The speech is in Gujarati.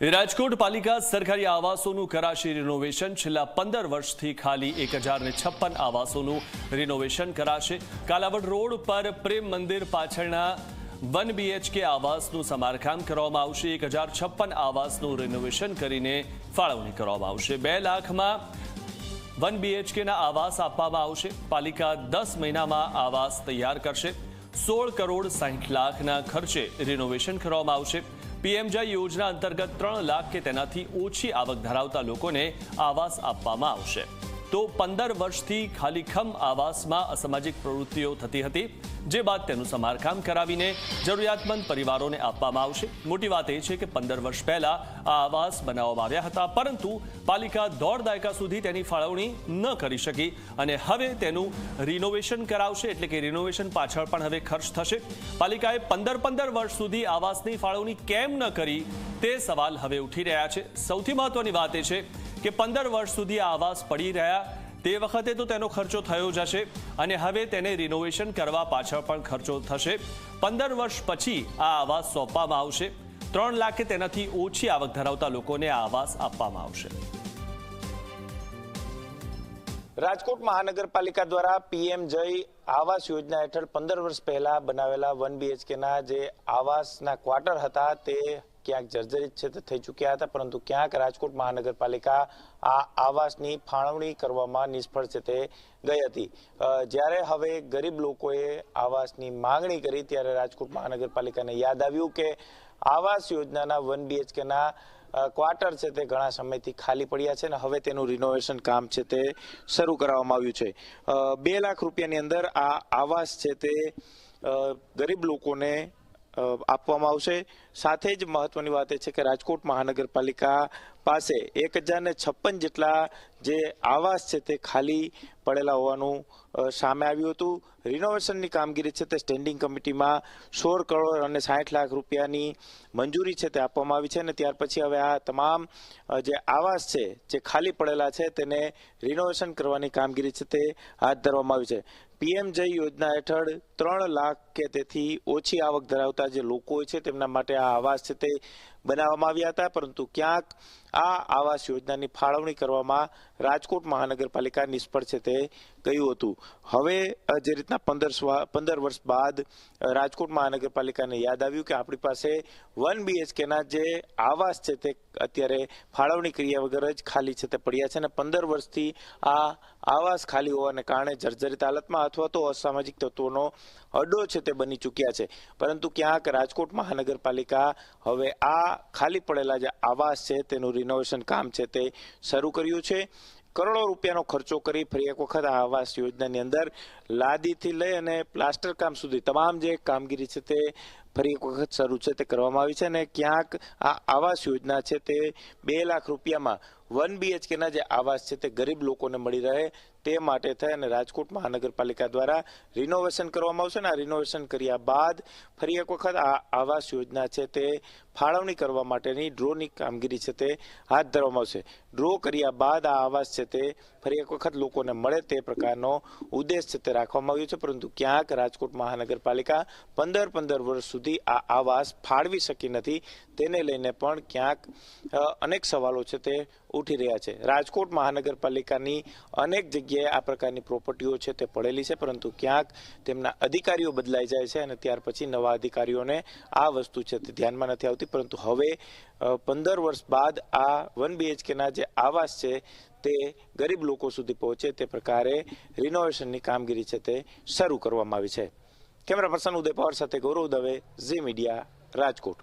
રાજકોટ પાલિકા સરકારી આવાસોનું કરાશે રિનોવેશન છેલ્લા પંદર વર્ષથી ખાલી એક આવાસોનું રિનોવેશન કરાશે. કાલાવડ રોડ પર પ્રેમ મંદિર પાછળના વન બીએચકે આવાસનું સમારકામ કરવામાં આવશે. એક હજાર છપ્પન આવાસનું રિનોવેશન કરીને ફાળવણી કરવામાં આવશે. બે લાખમાં વન બીએચકેના આવાસ આપવામાં આવશે. પાલિકા દસ મહિનામાં આવાસ તૈયાર કરશે. સોળ કરોડ સાહીઠ લાખના ખર્ચે રિનોવેશન કરવામાં આવશે. પીએમજય યોજના અંતર્ગત ત્રણ લાખ કે તેનાથી ઓછી આવક ધરાવતા લોકોને આવાસ આપવામાં આવશે. તો પંદર વર્ષથી ખાલીખમ આવાસમાં અસામાજિક પ્રવૃત્તિઓ થતી હતી, જે બાદ તેનું સમારકામ કરાવીને જરૂરિયાતમંદ પરિવારોને આપવામાં આવશે. મોટી વાત એ છે કે પંદર વર્ષ પહેલા આ આવાસ બનાવવામાં આવ્યા હતા, પરંતુ પાલિકા દોઢ દાયકા સુધી તેની ફાળવણી ન કરી શકી અને હવે તેનું રિનોવેશન કરાવશે, એટલે કે રિનોવેશન પાછળ પણ હવે ખર્ચ થશે. પાલિકાએ પંદર પંદર વર્ષ સુધી આવાસની ફાળવણી કેમ ન કરી તે સવાલ હવે ઉઠી રહ્યા છે. સૌથી મહત્વની વાત એ છે કે પંદર વર્ષ સુધી આવાસ પડી રહ્યા. તે વખતે તો તેનો ખર્ચો થયો જ હશે અને હવે તેને રિનોવેશન કરવા પાછળ પણ ખર્ચો થશે. પંદર વર્ષ પછી આ આવાસ સોંપવામાં આવશે. ત્રણ લાખ તેનાથી ઓછી આવક ધરાવતા લોકોને આવાસ આપવામાં આવશે. રાજકોટ મહાનગરપાલિકા દ્વારા પીએમ જય આવાસ યોજના હેઠળ પંદર વર્ષ પહેલા બનાવેલા વન બીએચકેના જે આવાસના ક્વાર્ટર હતા તે ક્યાંક જર્જરિત છે તે થઈ ચૂક્યા હતા, પરંતુ ક્યાંક રાજકોટ મહાનગરપાલિકા આ આવાસની ફાળવણી કરવામાં નિષ્ફળ છે તે ગઈ હતી. જ્યારે હવે ગરીબ લોકોએ આવાસની માંગણી કરી, ત્યારે રાજકોટ મહાનગરપાલિકાને યાદ આવ્યું કે આવાસ યોજનાના વન બીએચકેના ક્વાર્ટર છે તે ઘણા સમયથી ખાલી પડ્યા છે અને હવે તેનું રિનોવેશન કામ છે તે શરૂ કરવામાં આવ્યું છે. બે લાખ રૂપિયાની અંદર આ આવાસ છે તે ગરીબ લોકોને આપવામાં આવશે. સાથે જ મહત્વની વાત એ છે કે રાજકોટ મહાનગરપાલિકા પાસે એક હજાર ને છપ્પન જેટલા જે આવાસ છે તે ખાલી પડેલા હોવાનું સામે આવ્યું હતું. રિનોવેશનની કામગીરી છે તે સ્ટેન્ડિંગ કમિટીમાં સોળ કરોડ અને સાઠ લાખ રૂપિયાની મંજૂરી છે તે આપવામાં આવી છે અને ત્યાર પછી હવે આ તમામ જે આવાસ છે, જે ખાલી પડેલા છે, તેને રિનોવેશન કરવાની કામગીરી છે તે હાથ ધરવામાં આવી છે. પીએમ જય યોજના હેઠળ ત્રણ લાખ કે તેથી ઓછી આવક ધરાવતા જે લોકો છે, તેમના માટે આ આવાસ છે તે બનાવવામાં આવ્યા હતા, પરંતુ ક્યાંક આ આવાસ યોજનાની ફાળવણી કરવામાં રાજકોટ મહાનગરપાલિકા નિષ્ફળ છે તે ગયું હતું. હવે જે રીતના પંદર પંદર વર્ષ બાદ રાજકોટ મહાનગરપાલિકાને યાદ આવ્યું કે આપણી પાસે વન બીએચકેના જે આવાસ છે તે અત્યારે ફાળવણી કર્યા વગર જ ખાલી છે તે પડ્યા છે અને પંદર વર્ષથી આ આવાસ ખાલી હોવાને કારણે જર્જરિત હાલતમાં અથવા તો અસામાજિક તત્વોનો અડ્ડો છે તે બની ચૂક્યા છે. પરંતુ ક્યાંક રાજકોટ મહાનગરપાલિકા હવે આ ખાલી પડેલા જે આવાસ છે, તેનું રિનોવેશન કામ છે તે શરૂ કર્યું છે. કરોડો રૂપિયાનો ખર્ચો કરી ફરી એક વખત આ આવાસ યોજનાની અંદર લાદીથી લઈ અને પ્લાસ્ટર કામ સુધી તમામ જે કામગીરી છે તે ફરી એક વખત શરૂ છે, તે કરવામાં આવી છે અને ક્યાંક આ આવાસ યોજના છે તે બે લાખ રૂપિયામાં વન બીએચકેના જે આવાસ છે તે ગરીબ લોકોને મળી રહે તે માટે થઈ અને રાજકોટ મહાનગરપાલિકા દ્વારા રિનોવેશન કરવામાં આવશે અને આ રિનોવેશન કર્યા બાદ ફરી એક વખત આ આવાસ યોજના છે તે ફાળવણી કરવા માટેની ડ્રોની કામગીરી છે તે હાથ ધરવામાં આવશે. ડ્રો કર્યા બાદ આ આવાસ છે તે ફરી એક વખત લોકોને મળે તે પ્રકારનો ઉદ્દેશ છે તે રાખવામાં આવ્યો છે, પરંતુ ક્યાંક રાજકોટ મહાનગરપાલિકા પંદર પંદર વર્ષ સુધી આ આવાસ ફાળવી શકી નથી. તેને લઈને પણ ક્યાંક અનેક સવાલો છે તે ઉઠી રહ્યા છે. રાજકોટ મહાનગરપાલિકાની અનેક જગ્યાએ આ પ્રકારની પ્રોપર્ટીઓ છે તે પડેલી છે, પરંતુ ક્યાંક તેમના અધિકારીઓ બદલાઈ જાય છે અને ત્યાર પછી નવા અધિકારીઓને આ વસ્તુ છે તે ધ્યાનમાં નથી આવતી. પરંતુ હવે પંદર વર્ષ બાદ આ વન બીએચકેના જે આવાસ છે તે ગરીબ લોકો સુધી પહોંચે તે પ્રકારે રિનોવેશનની કામગીરી છે તે શરૂ કરવામાં આવી છે. કેમેરા પર્સન ઉદય પવાર સાથે ગૌરવ દવે, ઝી મીડિયા, રાજકોટ.